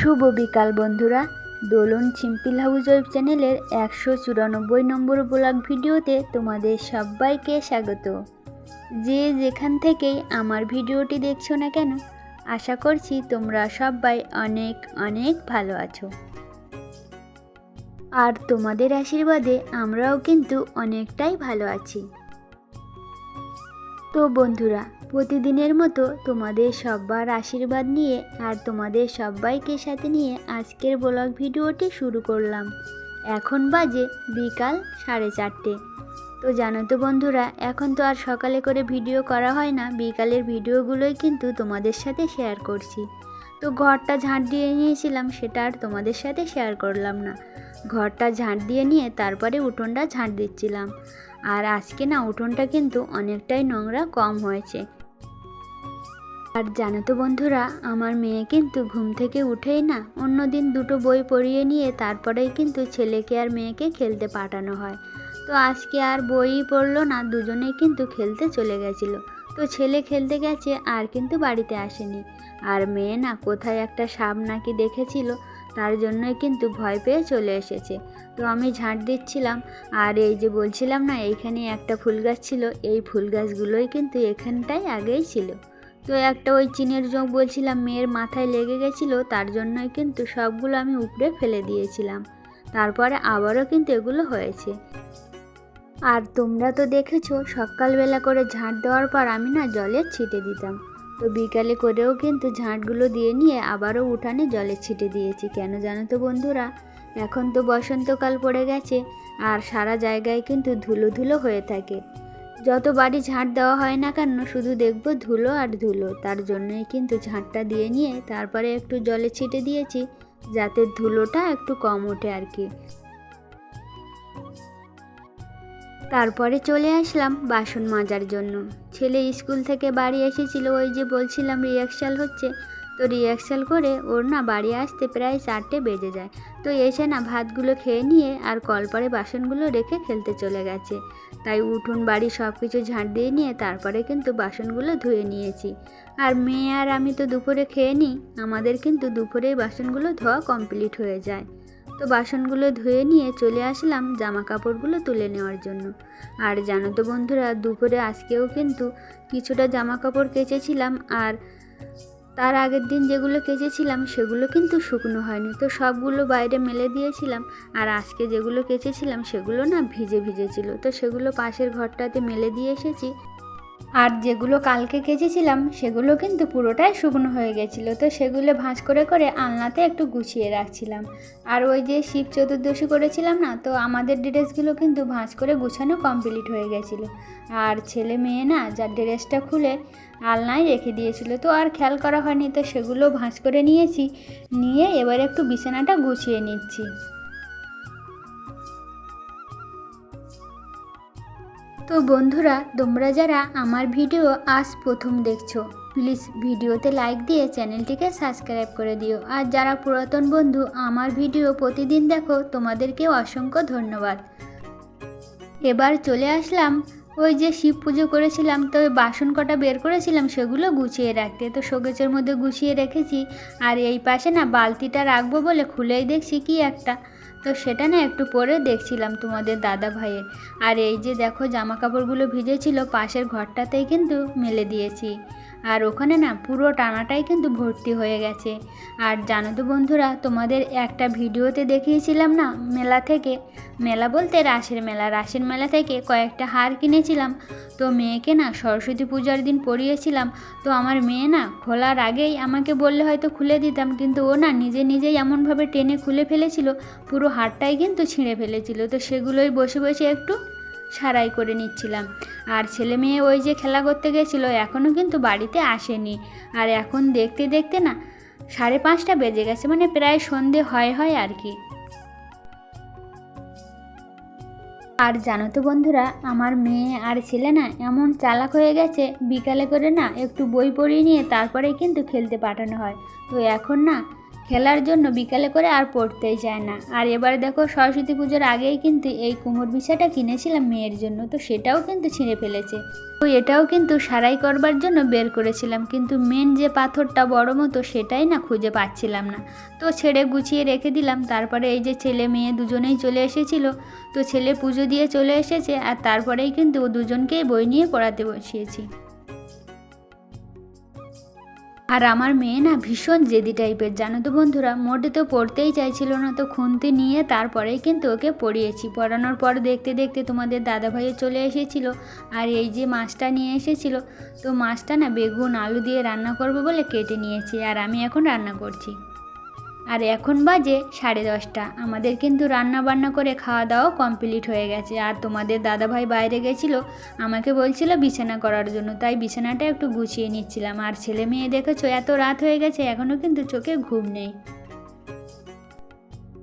শুভ বিকাল বন্ধুরা। দোলন simple house web চ্যানেলের একশো চুরানব্বই নম্বর ব্লগ ভিডিওতে তোমাদের সবাইকে স্বাগত। যে যেখান থেকেই আমার ভিডিওটি দেখছ না কেন, আশা করছি তোমরা সবাই অনেক অনেক ভালো আছো। আর তোমাদের আশীর্বাদে আমরাও কিন্তু অনেকটাই ভালো আছি। তো বন্ধুরা প্রতিদিনের মতো তোমাদের সবার আশীর্বাদ নিয়ে আর তোমাদের সবাইকে সাথে নিয়ে আজকের ব্লগ ভিডিওটি শুরু করলাম। এখন বাজে বিকাল সাড়ে চারটে। তো জানো তো বন্ধুরা, এখন তো আর সকালে করে ভিডিও করা হয় না। বিকালের ভিডিওগুলোই কিন্তু তোমাদের সাথে শেয়ার করছি। তো ঘরটা ঝাঁট দিয়ে নিয়েছিলাম, সেটা আর তোমাদের সাথে শেয়ার করলাম না। ঘরটা ঝাঁট দিয়ে নিয়ে তারপরে উঠোনটা ঝাঁট দিচ্ছিলাম। আর আজকে না উঠোনটা কিন্তু অনেকটাই নোংরা কম হয়েছে। আর জানো তো বন্ধুরা, আমার মেয়ে কিন্তু ঘুম থেকে উঠেই না অন্যদিন দুটো বই পড়িয়ে নিয়ে তারপরেই কিন্তু ছেলেকে আর মেয়েকে খেলতে পাঠানো হয়। তো আজকে আর বইই পড়ল না, দুজনেই কিন্তু খেলতে চলে গেছিল। তো ছেলে খেলতে গেছে, আর কিন্তু বাড়িতে আসেনি। আর মেয়ে না কোথায় একটা সাপ নাকি দেখেছিল, তার জন্যই কিন্তু ভয় পেয়ে চলে এসেছে। তো আমি ঝাঁট দিচ্ছিলাম, আর এই যে বলছিলাম না এইখানে একটা ফুল গাছ ছিল, এই ফুল গাছগুলোই কিন্তু এখানটাই আগেই ছিল। তো একটা ওই চিনের জং বলছিলাম, মেয়ের মাথায় লেগে গেছিল, তার জন্যই কিন্তু সবগুলো আমি উপড়ে ফেলে দিয়েছিলাম। তারপরে আবারও কিন্তু এগুলো হয়েছে। আর তোমরা তো দেখেছ, সকালবেলা করে ঝাঁট দেওয়ার পর আমি না জলের ছিটে দিতাম। তো বিকালে করেও কিন্তু ঝাঁটগুলো দিয়ে নিয়ে আবারও উঠানে জলের ছিটে দিয়েছি। কেন জানো তো বন্ধুরা? এখন তো বসন্তকাল পড়ে গেছে, আর সারা জায়গায় কিন্তু ধুলো ধুলো হয়ে থাকে। যত বাড়ি ঝাঁট দেওয়া হয় না কেন, শুধু দেখব ধুলো আর ধুলো। তার জন্যই কিন্তু ঝাঁটটা দিয়ে নিয়ে তারপরে একটু জলে ছিটে দিয়েছি, যাতে ধুলোটা একটু কম ওঠে আর কি। তারপরে চলে আসলাম বাসন মাজার জন্য। ছেলে স্কুল থেকে বাড়ি এসেছিল, ওই যে বলছিলাম রিয়াকশাল হচ্ছে। তো রিয়াকশাল করে ওর না বাড়ি আসতে প্রায় চারটে বেজে যায়। তো এসে না ভাতগুলো খেয়ে নিয়ে আর কলপারে বাসনগুলো রেখে খেলতে চলে গেছে। তাই উঠুন, বাড়ি সব কিছু ঝাঁট দিয়ে নিয়ে তারপরে কিন্তু বাসনগুলো ধুয়ে নিয়েছি। আর মেয়ে আর আমি তো দুপুরে খেয়ে নিই, আমাদের কিন্তু দুপুরেই বাসনগুলো ধোয়া কমপ্লিট হয়ে যায়। তো বাসনগুলো ধুয়ে নিয়ে চলে আসলাম জামা কাপড়গুলো তুলে নেওয়ার জন্য। আর জানো তো বন্ধুরা, দুপুরে আজকেও কিন্তু কিছুটা জামা কাপড় কেচেছিলাম আর তার আগের দিন যেগুলো কেচেছিলাম সেগুলো কিন্তু শুকনো হয়নি। তো সবগুলো বাইরে মেলে দিয়েছিলাম আর আজকে যেগুলো কেচেছিলাম সেগুলো না ভিজে ভিজে ছিল। তো সেগুলো পাশের ঘরটাতে মেলে দিয়ে এসেছি। আর যেগুলো কালকে কেচেছিলাম, সেগুলো কিন্তু পুরোটাই শুকনো হয়ে গেছিল। তো সেগুলো ভাঁজ করে করে আলনাতে একটু গুছিয়ে রাখছিলাম। আর ওই যে শিব চতুর্দশী করেছিলাম না, তো আমাদের ড্রেসগুলো কিন্তু ভাঁজ করে গুছানো কমপ্লিট হয়ে গেছিল। আর ছেলে মেয়ে না, যার ড্রেসটা খুলে আলনায় রেখে দিয়েছিল, তো আর খেয়াল করা হয়নি। তো সেগুলো ভাঁজ করে নিয়েছি, নিয়ে এবার একটু বিছানাটা গুছিয়ে নিচ্ছি। তো বন্ধুরা, তোমরা যারা আমার ভিডিও আজ প্রথম দেখছ, প্লিজ ভিডিওতে লাইক দিয়ে চ্যানেলটিকে সাবস্ক্রাইব করে দিও। আর যারা পুরাতন বন্ধু, আমার ভিডিও প্রতিদিন দেখো, তোমাদেরকে অসংখ্য ধন্যবাদ। এবার চলে আসলাম, ওই যে শিব পুজো করেছিলাম, তো ওই বাসন কটা বের করেছিলাম, সেগুলো গুছিয়ে রাখতে। তো শোকেচের মধ্যে গুছিয়ে রেখেছি, আর এই পাশে না বালতিটা রাখব বলে খুলেই দেখছি কি একটা। তো সেটা না একটু পরে দেখছিলাম তোমাদের দাদা ভাইয়ের। আর এই যে দেখো জামা কাপড়গুলো ভিজেছিল, পাশের ঘরটাতেই কিন্তু মেলে দিয়েছি। আর ওখানে না পুরো টানাটাই কিন্তু ভর্তি হয়ে গেছে। আর জানো তো বন্ধুরা, তোমাদের একটা ভিডিওতে দেখিয়েছিলাম না মেলা থেকে? মেলা বলতে রাসের মেলা। রাসের মেলা থেকে কয়েকটা হার কিনেছিলাম। তো মেয়েকে না সরস্বতী পূজার দিন পরিয়েছিলাম। তো আমার মেয়ে না খোলার আগেই আমাকে বললে হয়তো খুলে দিতাম, কিন্তু ও না নিজে নিজেই এমনভাবে টেনে খুলে ফেলেছিল। পুরো হারটাই কিন্তু ছিঁড়ে ফেলেছিল। তো সেগুলোই বসে বসে একটু সারাই করে নিচ্ছিলাম। আর ছেলে মেয়ে ওই যে খেলা করতে গেছিল এখনও কিন্তু বাড়িতে আসেনি। আর এখন দেখতে দেখতে না সাড়ে পাঁচটা বেজে গেছে মানে প্রায় সন্ধে হয় হয় আর কি। আর জানো তো বন্ধুরা, আমার মেয়ে আর ছেলে না এমন চালাক হয়ে গেছে, বিকালে করে না একটু বই পড়িয়ে নিয়ে তারপরে কিন্তু খেলতে পাঠানো হয়। তো এখন না খেলার জন্য বিকালে করে আর পড়তেই চায় না। আর এবার দেখো সরস্বতী পুজোর আগেই কিন্তু এই কুমোর বিছাটা কিনেছিলাম মেয়ের জন্য, তো সেটাও কিন্তু ছিঁড়ে ফেলেছে। তো এটাও কিন্তু সারাই করবার জন্য বের করেছিলাম, কিন্তু মেন যে পাথরটা বড় মতো সেটাই না খুঁজে পাচ্ছিলাম না। তো ছেড়ে গুছিয়ে রেখে দিলাম, তারপরে এই যে ছেলে মেয়ে দুজনেই চলে এসেছিল, তো ছেলে পুজো দিয়ে চলে এসেছে, আর তারপরেই কিন্তু দুজনকেই বই নিয়ে পড়াতে বসিয়েছি। আর আমার মেয়ে না ভীষণ জেদি টাইপের, জানো তো বন্ধুরা? মোটে তো পড়তেই চাইছিল না, তো খুনতে নিয়ে তারপরেই কিন্তু ওকে পড়িয়েছি। পড়ানোর পর দেখতে দেখতে তোমাদের দাদা দাদাভাইও চলে এসেছিল আর এই যে মাছটা নিয়ে এসেছিল, তো মাছটা না বেগুন, আলু দিয়ে রান্না করব বলে কেটে নিয়েছি আর আমি এখন রান্না করছি। আর এখন বাজে সাড়ে দশটা। আমাদের কিন্তু রান্না বান্না করে খাওয়া দাওয়া কমপ্লিট হয়ে গেছে। আর তোমাদের দাদাভাই বাইরে গেছিল, আমাকে বলছিল বিছানা করার জন্য। তাই বিছানাটা একটু গুছিয়ে নিচ্ছিলাম। আর ছেলে মেয়ে দেখেছ, এত রাত হয়ে গেছে এখনও কিন্তু চোখে ঘুম নেই।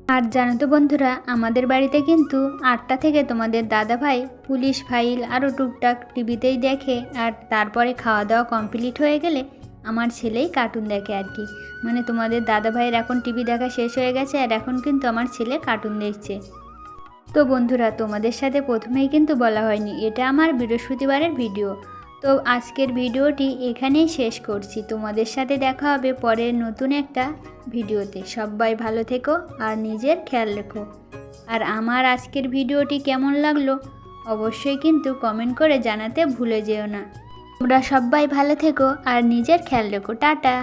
আর জানো তো বন্ধুরা, আমাদের বাড়িতে কিন্তু আটটা থেকে তোমাদের দাদাভাই, পুলিশ ফাইল আরও টুকটাক টিভিতেই দেখে। আর তারপরে খাওয়া দাওয়া কমপ্লিট হয়ে গেলে আমার ছেলেই কার্টুন দেখে আর কি। মানে তোমাদের দাদা ভাইয়ের এখন টিভি দেখা শেষ হয়ে গেছে আর এখন কিন্তু আমার ছেলে কার্টুন দেখছে। তো বন্ধুরা, তোমাদের সাথে প্রথমেই কিন্তু বলা হয়নি, এটা আমার বৃহস্পতিবারের ভিডিও তো আজকের ভিডিওটি এখানেই শেষ করছি। তোমাদের সাথে দেখা হবে পরের নতুন একটা ভিডিওতে সবাই ভালো থেকো আর নিজের খেয়াল রেখো। আর আমার আজকের ভিডিওটি কেমন লাগল, অবশ্যই কিন্তু কমেন্ট করে জানাতে ভুলে যেও না। তোমরা সবাই ভালো থেকো আর নিজের খেয়াল রেখো টাটা।